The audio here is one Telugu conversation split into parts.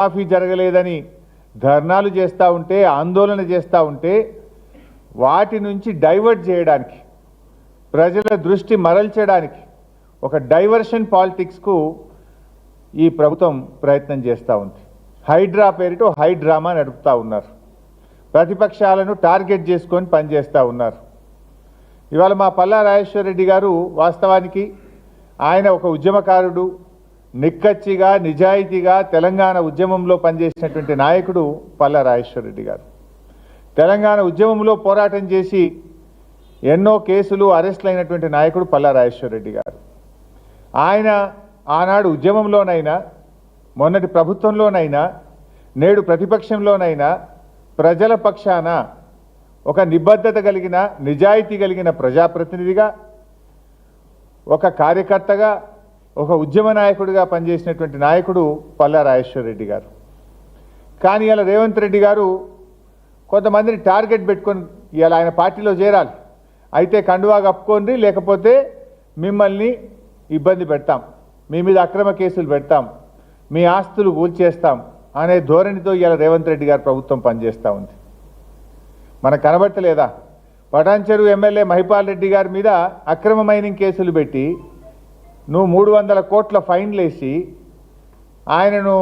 మాఫీ జరగలేదని ధర్నాలు చేస్తూ ఉంటే ఆందోళన చేస్తూ ఉంటే వాటి నుంచి డైవర్ట్ చేయడానికి ప్రజల దృష్టి మరల్చడానికి ఒక డైవర్షన్ పాలిటిక్స్కు ఈ ప్రభుత్వం ప్రయత్నం చేస్తూ ఉంది. హైడ్రా పేరిట హైడ్రామా నడుపుతూ ఉన్నారు. ప్రతిపక్షాలను టార్గెట్ చేసుకొని పనిచేస్తూ ఉన్నారు. ఇవాళ మా పల్లా రాజేశ్వర రెడ్డి గారు వాస్తవానికి ఆయన ఒక ఉద్యమకారుడు నిక్కచ్చిగా నిజాయితీగా తెలంగాణ ఉద్యమంలో పనిచేసినటువంటి నాయకుడు పల్లా రాజేశ్వరరెడ్డి గారు. తెలంగాణ ఉద్యమంలో పోరాటం చేసి ఎన్నో కేసులు అరెస్టులు అయినటువంటి నాయకుడు పల్లా రాజేశ్వరరెడ్డి గారు. ఆయన ఆనాడు ఉద్యమంలోనైనా మొన్నటి ప్రభుత్వంలోనైనా నేడు ప్రతిపక్షంలోనైనా ప్రజల పక్షాన ఒక నిబద్ధత కలిగిన నిజాయితీ కలిగిన ప్రజాప్రతినిధిగా ఒక కార్యకర్తగా ఒక ఉద్యమ నాయకుడిగా పనిచేసినటువంటి నాయకుడు పల్లా రాజేశ్వర రెడ్డి గారు. కానీ ఇలా రేవంత్ రెడ్డి గారు కొంతమందిని టార్గెట్ పెట్టుకొని ఇలా ఆయన పార్టీలో చేరాలి. అయితే కండువా కప్పుకోండి లేకపోతే మిమ్మల్ని ఇబ్బంది పెడతాం. మీ మీద అక్రమ కేసులు పెడతాం. మీ ఆస్తులు కూల్చేస్తాం అనే ధోరణితో ఇవాళ రేవంత్ రెడ్డి గారు ప్రభుత్వం పనిచేస్తూ ఉంది. మనకు కనబట్టలేదా పటాన్చెరు ఎమ్మెల్యే మహిపాల్ రెడ్డి గారి మీద అక్రమ మైనింగ్ కేసులు పెట్టి నువ్వు మూడు వందల కోట్ల ఫైన్లేసి ఆయనను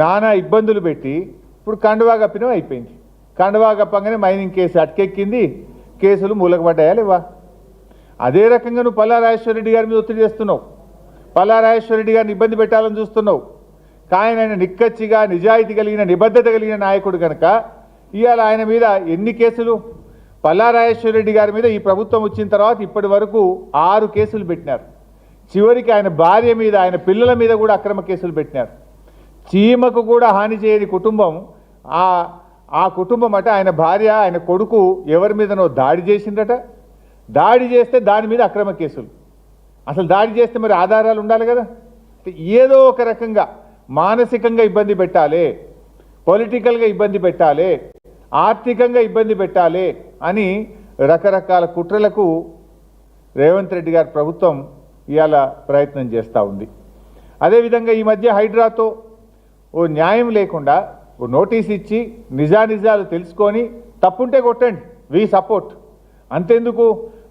నానా ఇబ్బందులు పెట్టి ఇప్పుడు కండువా కప్పినం అయిపోయింది. కండువా కప్పంగానే మైనింగ్ కేసు అటకెక్కింది. కేసులు మూలకపడ్డాయా లేవా? అదే రకంగా నువ్వు పల్లారాజేశ్వరరెడ్డి రెడ్డి గారి మీద ఒత్తిడి చేస్తున్నావు. పల్లారాజేశ్వరరెడ్డి రెడ్డి గారిని ఇబ్బంది పెట్టాలని చూస్తున్నావు. కానీ ఆయన నిక్కచ్చిగా నిజాయితీ కలిగిన నిబద్ధత కలిగిన నాయకుడు కనుక ఇవాళ ఆయన మీద ఎన్ని కేసులు? పల్లారాజేశ్వరరెడ్డి రెడ్డి గారి మీద ఈ ప్రభుత్వం వచ్చిన తర్వాత ఇప్పటి వరకు ఆరు కేసులు పెట్టినారు. చివరికి ఆయన భార్య మీద ఆయన పిల్లల మీద కూడా అక్రమ కేసులు పెట్టినారు. చీమకు కూడా హాని చేయని కుటుంబం ఆ ఆ కుటుంబం అట ఆయన భార్య ఆయన కొడుకు ఎవరి మీదనో దాడి చేసిందట. దాడి చేస్తే దాని మీద అక్రమ కేసులు. అసలు దాడి చేస్తే మరి ఆధారాలు ఉండాలి కదా? ఏదో ఒక రకంగా మానసికంగా ఇబ్బంది పెట్టాలి పొలిటికల్గా ఇబ్బంది పెట్టాలి ఆర్థికంగా ఇబ్బంది పెట్టాలి అని రకరకాల కుట్రలకు రేవంత్ రెడ్డి గారి ప్రభుత్వం ఇవాళ ప్రయత్నం చేస్తూ ఉంది. అదేవిధంగా ఈ మధ్య హైడ్రాతో ఓ న్యాయం లేకుండా ఓ నోటీస్ ఇచ్చి నిజానిజాలు తెలుసుకొని తప్పుంటే కొట్టండి వి సపోర్ట్. అంతెందుకు?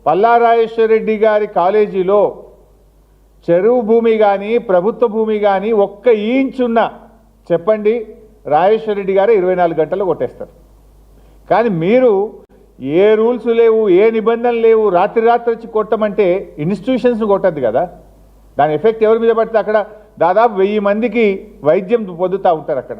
పల్లారాజేశ్వరరెడ్డి గారి కాలేజీలో చెరువు భూమి కానీ ప్రభుత్వ భూమి కానీ ఒక్క ఈంచున్న చెప్పండి రాజేశ్వరరెడ్డి గారు ఇరవై నాలుగు గంటలు కొట్టేస్తారు. కానీ మీరు ఏ రూల్స్ లేవు ఏ నిబంధనలు లేవు రాత్రి రాత్రి వచ్చి కొట్టమంటే ఇన్స్టిట్యూషన్స్ని కొట్టద్దు కదా? దాని ఎఫెక్ట్ ఎవరి మీద పడితే అక్కడ? దాదాపు వెయ్యి మందికి వైద్యం పొందుతూ ఉంటారు అక్కడ.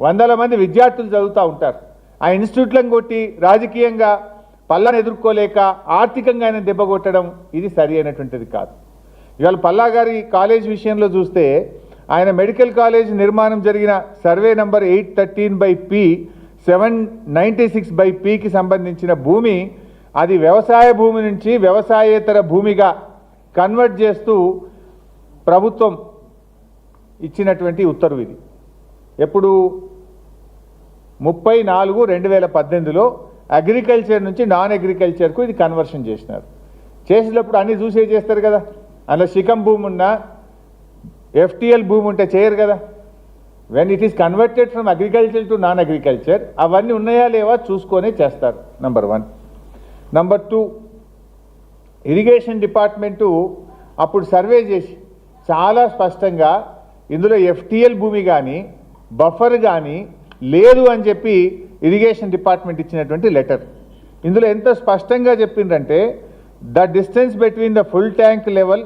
వందల మంది విద్యార్థులు చదువుతూ ఉంటారు. ఆ ఇన్స్టిట్యూట్లను కొట్టి రాజకీయంగా పల్లాను ఎదుర్కోలేక ఆర్థికంగా ఆయన దెబ్బ కొట్టడం ఇది సరి అయినటువంటిది కాదు. ఇవాళ పల్లా గారి కాలేజ్ విషయంలో చూస్తే ఆయన మెడికల్ కాలేజ్ నిర్మాణం జరిగిన survey number eight thirteen by P seven ninety six by పికి సంబంధించిన భూమి అది వ్యవసాయ భూమి నుంచి వ్యవసాయేతర భూమిగా కన్వర్ట్ చేస్తూ ప్రభుత్వం ఇచ్చినటువంటి ఉత్తర్వు ఇది. ఎప్పుడు? ముప్పై నాలుగు రెండు వేల పద్దెనిమిదిలో అగ్రికల్చర్ నుంచి నాన్ అగ్రికల్చర్కు ఇది కన్వర్షన్ చేసినారు. చేసినప్పుడు అన్నీ చూసే చేస్తారు కదా? అందులో శిఖం భూమి ఉన్నా ఎఫ్టిఎల్ భూమి ఉంటే చేయరు కదా? When it is converted from agriculture to non agriculture అవన్నీ ఉన్నాయా లేవా చూసుకొని చేస్తారు number one number two irrigation department అప్పుడు సర్వే చేసి చాలా స్పష్టంగా ఇందులో ఎఫ్టిఎల్ భూమి కానీ బఫర్ కానీ లేదు అని చెప్పి ఇరిగేషన్ డిపార్ట్మెంట్ ఇచ్చినటువంటి లెటర్ ఇందులో ఎంత స్పష్టంగా చెప్పిందంటే the distance between the full tank level